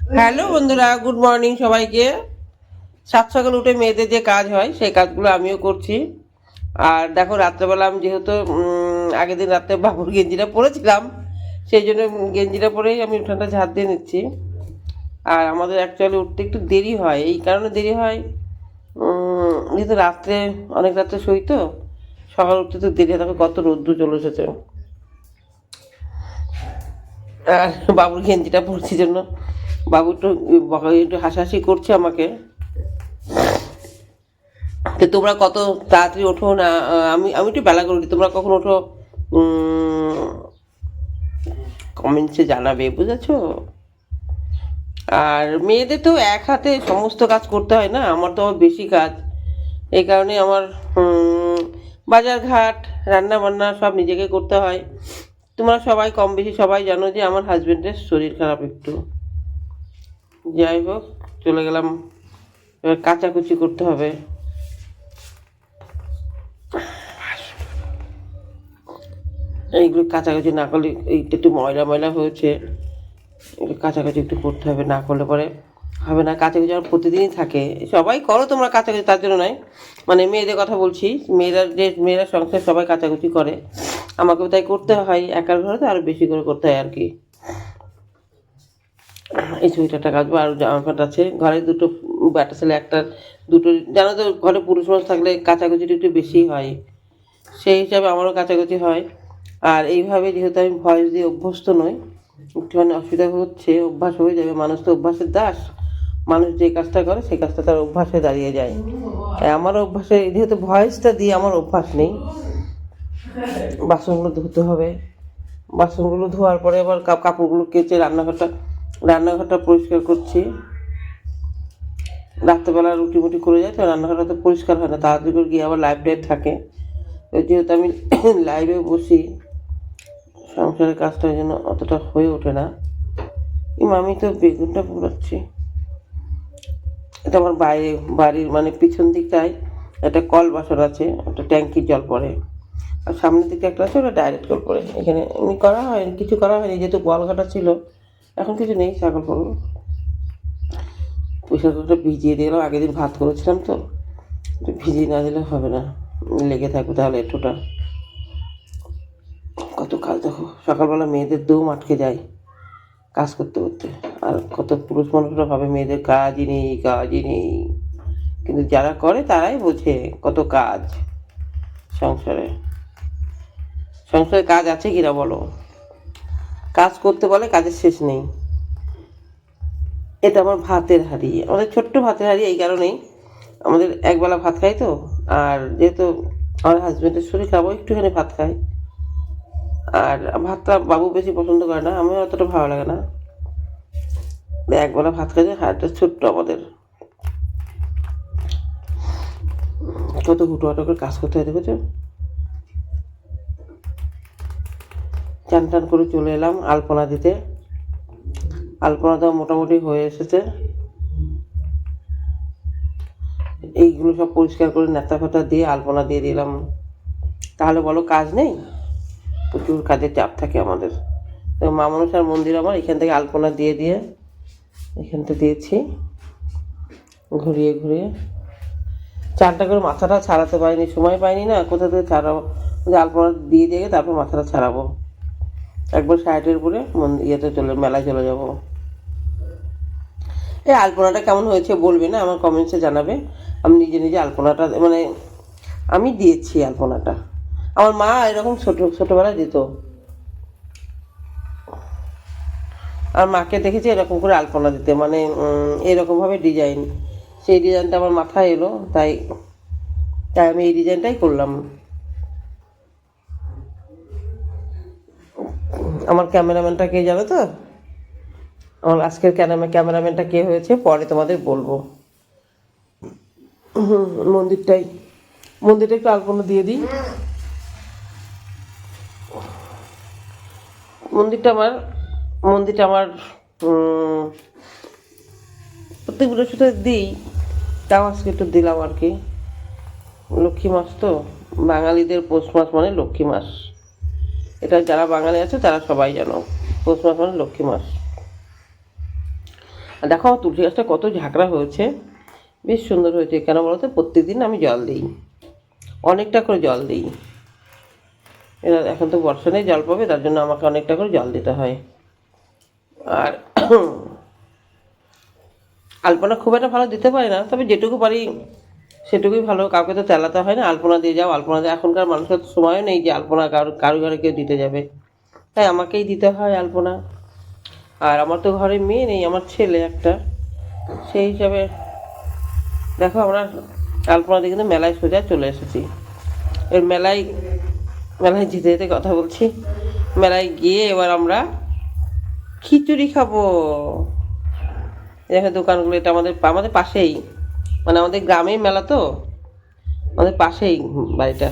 Hello বন্ধুরা good morning সবাইকে। সাত সকাল উঠে মেয়েদের যে কাজ হয়, সেই কাজগুলো আমিও করছি। আর দেখো, রাত্রেবেলা আমি যেহেতু আগের দিন রাত্রে বাবুর গেঞ্জিটা পরেছিলাম, সেই জন্য গেঞ্জিটা পরেই আমি উঠানটা ঝাড় দিয়ে নিচ্ছি। আর আমাদের অ্যাকচুয়ালি উঠতে একটু দেরি হয়, এই কারণে দেরি হয়। যেহেতু রাত্রে, অনেক রাত্রে শুই তো, সকাল উঠতে তো দেরি হয় কত রোদ্দুর চলে এসেছে। আর বাবুর গেঞ্জিটা পরছি জন্য। বাবু একটু একটু হাসাহাসি করছে আমাকে। তো তোমরা কত তাড়াতাড়ি ওঠো না আমি আমি একটু বেলা করে তোমরা কখন ওঠো? কমেন্টসে জানাবে, বুঝেছ? আর মেয়েদের তো এক হাতে সমস্ত কাজ করতে হয় না, আমার তো বেশি কাজ। এই কারণে আমার বাজার ঘাট, রান্না বান্না সব নিজেকে করতে হয়। তোমরা সবাই কম বেশি সবাই জানো যে আমার হাজবেন্ডের শরীর খারাপ একটু। যাই হোক, চলে গেলাম। এবার কাচাকুচি করতে হবে। এইগুলো কাচাকুচি না করলে এইটা একটু ময়লা ময়লা হয়েছে। এগুলো কাচাকুচি একটু করতে হবে, না করলে পরে হবে না। কাচাকুচি আমার প্রতিদিনই থাকে। সবাই করো তোমরা কাচাকুচি, তার জন্য নয়। মানে মেয়েদের কথা বলছি মেয়েরা যে মেয়েরা সংসার সবাই কাচাকুচি করে। আমাকেও তাই করতে হয়, একার ঘরে তো আরও বেশি করে করতে হয় আর কি। এই ছবিটা সোয়েটারটা কাচবো। আর জামা প্যান্ট আছে। ঘরে দুটো ব্যাটা ছেলে, একটা দুটো, জানো তো, ঘরে পুরুষ মানুষ থাকলে কাচাকুচিটা একটু বেশি হয়। সেই হিসাবে আমারও কাচাকুচি হয়। আর এইভাবে যেহেতু আমি ভয়েস দিয়ে অভ্যস্ত নই, একটুখানি অসুবিধা হচ্ছে, অভ্যাস হয়ে যাবে। মানুষ তো অভ্যাসের দাস। মানুষ যে কাজটা করে, সেই কাজটা তার অভ্যাসে দাঁড়িয়ে যায়। তাই আমার অভ্যাসে, যেহেতু ভয়েসটা দিয়ে আমার অভ্যাস নেই, বাসনগুলো ধুতে হবে। বাসনগুলো ধোয়ার পরে আবার কাপ- কাপড়গুলো কেচে রান্নাঘরটা রান্নাঘরটা পরিষ্কার করছি। রাত্রেবেলা রুটি মুটি করে যায়, তো রান্নাঘরটা তো পরিষ্কার হয় না, তাড়াতাড়ি করে গিয়ে আবার লাইভ টাইভ থাকে। তো যেহেতু আমি লাইভে বসি, সংসারের কাজটা ওই জন্য অতটা হয়ে ওঠে না। আমি তো বেগুনটা পুরাচ্ছি এটা আমার বাইরে বাড়ির মানে পিছন দিকটায় একটা কল বাসর আছে একটা ট্যাঙ্কির জল পড়ে। আর সামনের দিকে একটা আছে, ওটা ডাইরেক্ট কল পড়ে। এখানে এমনি করা হয়, কিছু করা হয়নি, যেহেতু গোয়াল ঘাটা ছিল এখন কিছু নেই ছাগল পড়ল পয়সা কুকুরটা ভিজিয়ে দিলাম আগের দিন ভাত করেছিলাম তো ভিজিয়ে না দিলে হবে না, লেগে থাকবে তাহলে একটুটা কত কাজ দেখো, সকালবেলা মেয়েদের দম আটকে যায় কাজ করতে করতে, আর কত পুরুষ মানুষরা ভাবে মেয়েদের কাজই নেই কাজই নেই। কিন্তু যারা করে তারাই বোঝে কত কাজ সংসারে। সংসারে কাজ আছে কিনা বলো? কাজ করতে বলে, কাজের শেষ নেই। এটা আমার ভাতের হাঁড়ি। আমাদের ছোট্ট ভাতের হাঁড়ি এই কারণেই আমাদের একবেলা ভাত খাই তো। আর যেহেতু আমার হাজব্যান্ডের শরীর খাব একটুখানি ভাত খাই আর ভাতটা বাবু বেশি পছন্দ করে না আমার অতটা ভালো লাগে না। একবেলা ভাত খাই হাড়টা ছোট্ট আমাদের। কত হুটো হাটো করে কাজ করতে হয়, দেখেছ? চান টান করে চলে এলাম আলপনা দিতে। আলপনা দেওয়া মোটামুটি হয়ে এসেছে। এইগুলো সব পরিষ্কার করে নেতা ফেতা দিয়ে আলপনা দিয়ে দিলাম। তাহলে বলো কাজ নেই? প্রচুর কাজের চাপ থাকে আমাদের। তো মা মনসার মন্দির আমার, এখান থেকে আলপনা দিয়ে দিয়ে এখানটা দিয়েছি। ঘুরিয়ে ঘুরিয়ে। চারটা করে মাথাটা ছাড়াতে পারিনি, সময় পাইনি না। কোথা থেকে ছাড়াবো? আলপনা দিয়ে দিয়ে তারপর মাথাটা ছাড়াবো। একবার শার্টের উপরে ইয়েতে চলে মেলায় চলে যাব। এই আলপনাটা কেমন হয়েছে বলবে না, আমার কমেন্টসে জানাবে। আমি নিজে নিজে আলপনাটা মানে আমি দিয়েছি আলপনাটা। আমার মা এরকম ছোট ছোটোবেলায় দিত। আর মাকে দেখেছি এরকম করে আলপনা দিতে। মানে এরকমভাবে ডিজাইন সেই ডিজাইনটা আমার মাথায় এলো, তাই তাই আমি এই ডিজাইনটাই করলাম। আমার ক্যামেরাম্যানটা কে জানো তো? আমার আজকের ক্যামেরা ক্যামেরাম্যানটা কে হয়েছে? পরে তোমাদের বলব। মন্দিরটাই মন্দিরটা একটু আলপনা দিয়ে দিই। মন্দিরটা আমার মন্দিরটা আমার প্রত্যেক বৃহস্পতিবার দিই। তাও আজকে একটু দিলাম আর কি। লক্ষ্মী মাস তো? বাঙালিদের পৌষ মাস মানে লক্ষ্মী মাস। এটা যারা বাঙালি আছে, তারা সবাই জানো। পৌষ মাস মানে লক্ষ্মী মাস। আর দেখো, তুলসী গাছটা কত ঝাঁকড়া হয়েছে। বেশ সুন্দর হয়েছে। কেন বলতো প্রত্যেকদিন আমি জল দিই। অনেকটা করে জল দিই। এরা এখন তো বর্ষা নেই, জল পাবে, তার জন্য আমাকে অনেকটা করে জল দিতে হয়। আর আলপনা খুব একটা ভালো দিতে পারি না, তবে যেটুকু পারি সেটুকুই ভালো, কাউকে তো তেলাতে হয় না, আলপনা দিয়ে যাও। আলপনা দিয়ে এখনকার মানুষের তো সময়ও নেই যে আলপনা কারও কারও ঘরে কেউ দিতে যাবে। তাই আমাকেই দিতে হয় আলপনা। আর আমার তো ঘরে মেয়ে নেই, আমার ছেলে একটা। সেই হিসাবে দেখো আমরা আলপনা দিয়ে কিন্তু মেলায় সোজা চলে এসেছি। এর মেলায় মেলায় যেতে যেতে কথা বলছি। মেলায় গিয়ে এবার আমরা খিচুড়ি খাব। দেখো দোকানগুলো, এটা আমাদের আমাদের পাশেই। মানে আমাদের গ্রামেই মেলা তো? আমাদের পাশেই বাড়িটা।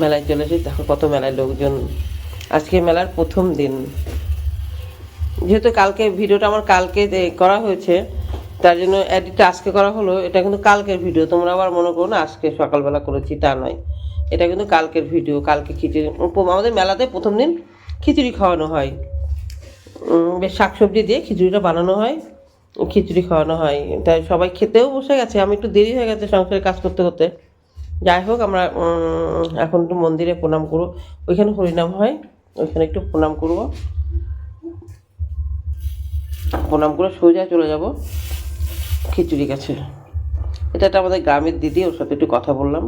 মেলায় চলে এসেছি। দেখো কত মেলায় লোকজন। আজকে মেলার প্রথম দিন। যেহেতু কালকে ভিডিওটা আমার কালকে করা হয়েছে, তার জন্য এডিটটা আজকে করা হলো। এটা কিন্তু কালকের ভিডিও। তোমরা আবার মনে করো না, আজকে সকালবেলা করেছি, তা নয়। এটা কিন্তু কালকের ভিডিও। কালকে খিচুড়ি আমাদের মেলাতে প্রথম দিন খিচুড়ি খাওয়ানো হয়। বেশ শাকসবজি দিয়ে খিচুড়িটা বানানো হয়। খিচুড়ি খাওয়ানো হয়। তাই সবাই খেতেও বসে গেছে। আমি একটু দেরি হয়ে গেছে সংসারের কাজ করতে করতে। যাই হোক, আমরা এখন একটু মন্দিরে প্রণাম করব। ওইখানে হরিনাম হয়। ওইখানে একটু প্রণাম করব। প্রণাম করে সোজা চলে যাব খিচুড়ি কাছে এটা একটা আমাদের গ্রামের দিদি, ওর সাথে একটু কথা বললাম।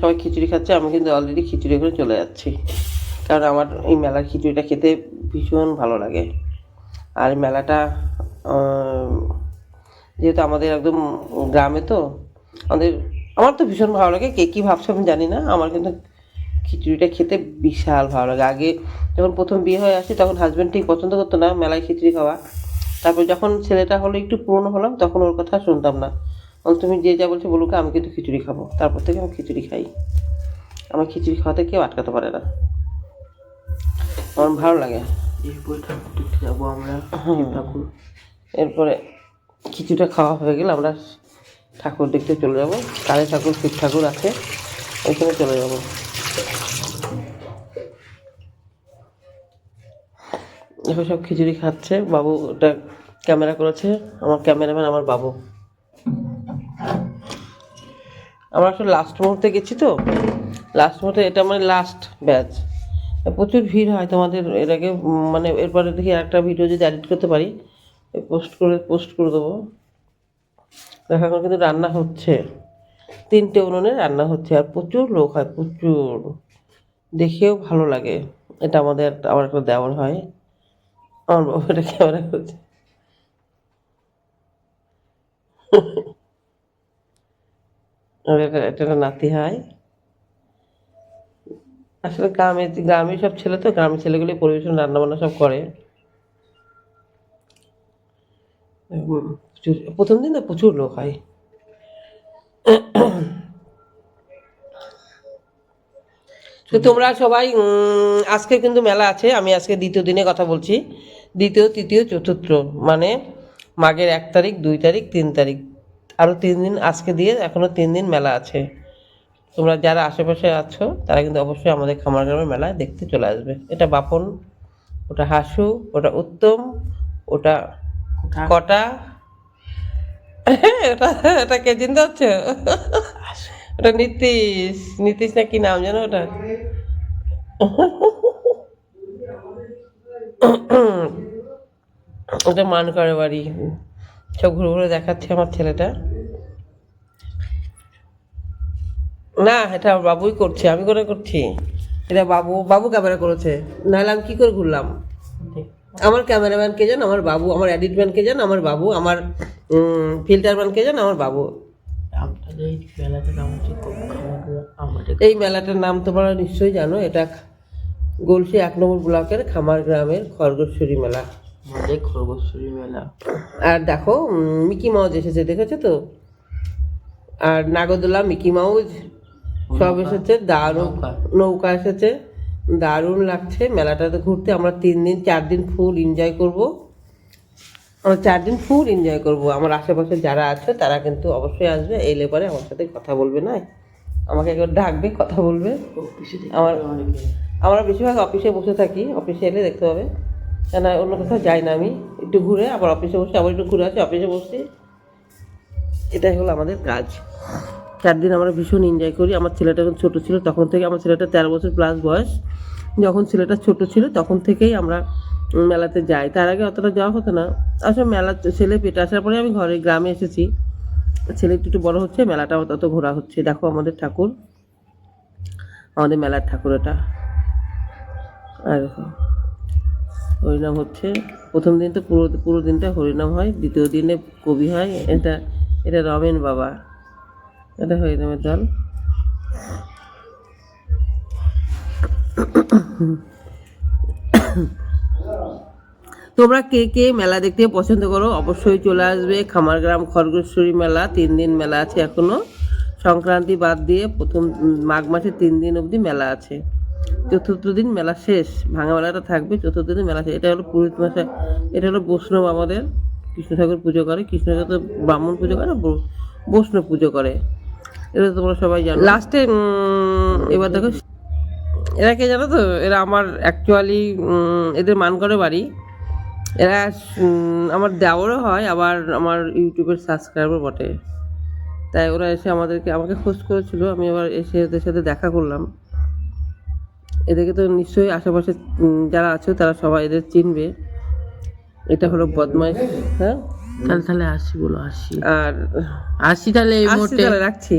সবাই খিচুড়ি খাচ্ছে, আমি কিন্তু অলরেডি খিচুড়ি করে চলে যাচ্ছি। কারণ আমার এই মেলার খিচুড়িটা খেতে ভীষণ ভালো লাগে। আর মেলাটা যেহেতু আমাদের একদম গ্রামে তো, আমাদের, আমার তো ভীষণ ভালো লাগে। কে কী ভাবছে আমি জানি না। আমার কিন্তু খিচুড়িটা খেতে বিশাল ভালো লাগে। আগে যখন প্রথম বিয়ে হয়ে আসি, তখন হাজব্যান্ড ঠিক পছন্দ করতো না মেলায় খিচুড়ি খাওয়া। তারপর যখন ছেলেটা হলো, একটু পুরনো হলাম, তখন ওর কথা শুনতাম না। তুমি যে যা বলছো বলুক, আমি কিন্তু খিচুড়ি খাব। তারপর থেকে আমি খিচুড়ি খাই। আমার খিচুড়ি খাওয়াতে কেউ আটকাতে পারে না। আমার ভালো লাগে। এরপর ঠাকুর দেখতে যাব আমরা ঠাকুর। এরপরে কিছুটা খাওয়া হয়ে গেলে আমরা ঠাকুর দেখতে চলে যাব। কালী ঠাকুর শিব ঠাকুর আছে ওইখানে চলে যাব। এখন সব খিচুড়ি খাচ্ছে বাবু ওটা ক্যামেরা করেছে আমার ক্যামেরাম্যান আমার বাবু। আমরা আসলে লাস্ট মুহূর্তে গেছি তো? লাস্ট মুহূর্তে এটা মানে লাস্ট ব্যাচ প্রচুর ভিড় হয় তোমাদের, এর আগে মানে এরপরে দেখি একটা ভিডিও যদি এডিট করতে পারি পোস্ট করে পোস্ট করে দেবো। দেখা, এখন কিন্তু রান্না হচ্ছে। তিনটে উনুনে রান্না হচ্ছে, আর প্রচুর লোক হয়, প্রচুর। দেখেও ভালো লাগে। এটা আমাদের আমার একটা দেওয়ার হয়। আমার বাবা ক্যামেরা করছে। আর এটা এটা একটা নাতি হয়। আসলে গ্রামে গ্রামের সব ছেলে তো, গ্রামের ছেলেগুলি পরিবেশন রান্না বান্না সব করে। প্রথম দিন না প্রচুর লোক হয়। তো তোমরা সবাই আজকে কিন্তু মেলা আছে, আমি আজকে দ্বিতীয় দিনে কথা বলছি। দ্বিতীয়, তৃতীয়, চতুর্থ মানে মাঘের এক তারিখ, দুই তারিখ, তিন তারিখ। আরও তিন দিন আজকে দিয়ে এখনও তিন দিন মেলা আছে। তোমরা যারা আশেপাশে আছো তারা কিন্তু অবশ্যই আমাদের খামার গ্রামের মেলায় দেখতে চলে আসবে। এটা বাপন ওটা হাসু ওটা উত্তম ওটা কটা। এটা এটা কে চিনতে হচ্ছে ওটা নীতিশ নীতিশ না কি নাম জানো ওটা ওটা মান করে বাড়ি সব ঘুরে ঘুরে দেখাচ্ছে আমার ছেলেটা। না এটা বাবুই করছে। আমি করে করছি। এটা বাবু বাবু ক্যামেরা করেছে। নাহলে আমি কী করে ঘুরলাম? আমার ক্যামেরাম্যান কে জান? আমার বাবু। আমার এডিট ম্যান কে জান? আমার বাবু। আমার ফিল্টার ম্যান কে জান? আমার বাবু। এই মেলাটার নাম তোমরা নিশ্চয়ই জানো। এটা গলসি এক নম্বর ব্লকের খামার গ্রামের খরগোশ্বরী মেলা। খরগোশ্বরী মেলা। আর দেখো মিকি মাউজ এসেছে দেখেছ তো? আর নাগরদোলা মিকি মাউজ সব এসেছে দারুণ নৌকা। এসেছে দারুণ লাগছে। মেলাটাতে ঘুরতে আমরা তিন দিন চার দিন ফুল এনজয় করব। আমরা চার দিন ফুল এনজয় করব। আমার আশেপাশে যারা আছে তারা কিন্তু অবশ্যই আসবে। এলে পরে আমার সাথে কথা বলবে না। আমাকে একবার ডাকবে কথা বলবে। আমার- আমরা বেশিরভাগ অফিসে বসে থাকি। অফিসে এলে দেখতে পাবে কেন অন্য কোথাও যাই না আমি। একটু ঘুরে আবার অফিসে বসে আবার একটু ঘুরে আসি অফিসে বসছি এটাই হলো আমাদের কাজ। চার দিন আমরা ভীষণ এনজয় করি। আমার ছেলেটা যখন ছোটো ছিল, তখন থেকে আমার ছেলেটা তেরো বছর প্লাস বয়স। যখন ছেলেটা ছোট ছিল, তখন থেকেই আমরা মেলাতে যাই। তার আগে অতটা যাওয়া হতো না। আসলে মেলা ছেলে পেটে আসার পরে আমি ঘরে গ্রামে এসেছি। ছেলে একটু বড় হচ্ছে মেলাটাও তত ঘোরা হচ্ছে। দেখো আমাদের ঠাকুর। আমাদের মেলার ঠাকুর এটা। আর হরিনাম হচ্ছে। প্রথম দিন তো পুরো পুরো দিনটা হরিনাম হয়, দ্বিতীয় দিনে কবি হয়। এটা এটা রমেন বাবা। এটা হরিনামের দল তোমরা কে কে মেলা দেখতে পছন্দ করো, অবশ্যই চলে আসবে খামারগ্রাম খড়গেশ্বরী মেলা। তিন দিন মেলা আছে এখনও। সংক্রান্তি বাদ দিয়ে প্রথম মাঘ মাসে তিন দিন অবধি মেলা আছে। চতুর্থ দিন মেলা শেষ, ভাঙা মেলাটা থাকবে, চতুর্থ দিন মেলা শেষ। এটা হলো পুরোহিত মাসে এটা হলো বৈষ্ণব আমাদের। কৃষ্ণ ঠাকুর পুজো করে কৃষ্ণ ঠাকুর ব্রাহ্মণ পুজো করে বৈষ্ণব পুজো করে। এটা তো তোমরা সবাই জানো। লাস্টে এবার দেখো এরা কে জানো তো? এরা আমার অ্যাকচুয়ালি এদের মানকরে বাড়ি। এরা আমার দেওয়ারও হয় আবার আমার ইউটিউবের সাবস্ক্রাইবার বটে। তাই ওরা এসে আমাদেরকে আমাকে খোঁজ করেছিল। আমি আবার এসে এদের সাথে দেখা করলাম। এদেরকে তো নিশ্চয়ই আশেপাশে যারা আছে তারা সবাই এদের চিনবে। এটা হলো বদমাইশ হ্যাঁ? তাহলে তাহলে আসি বলো আসি। আর আসি তাহলে এই মুহূর্তে। তাহলে রাখছি।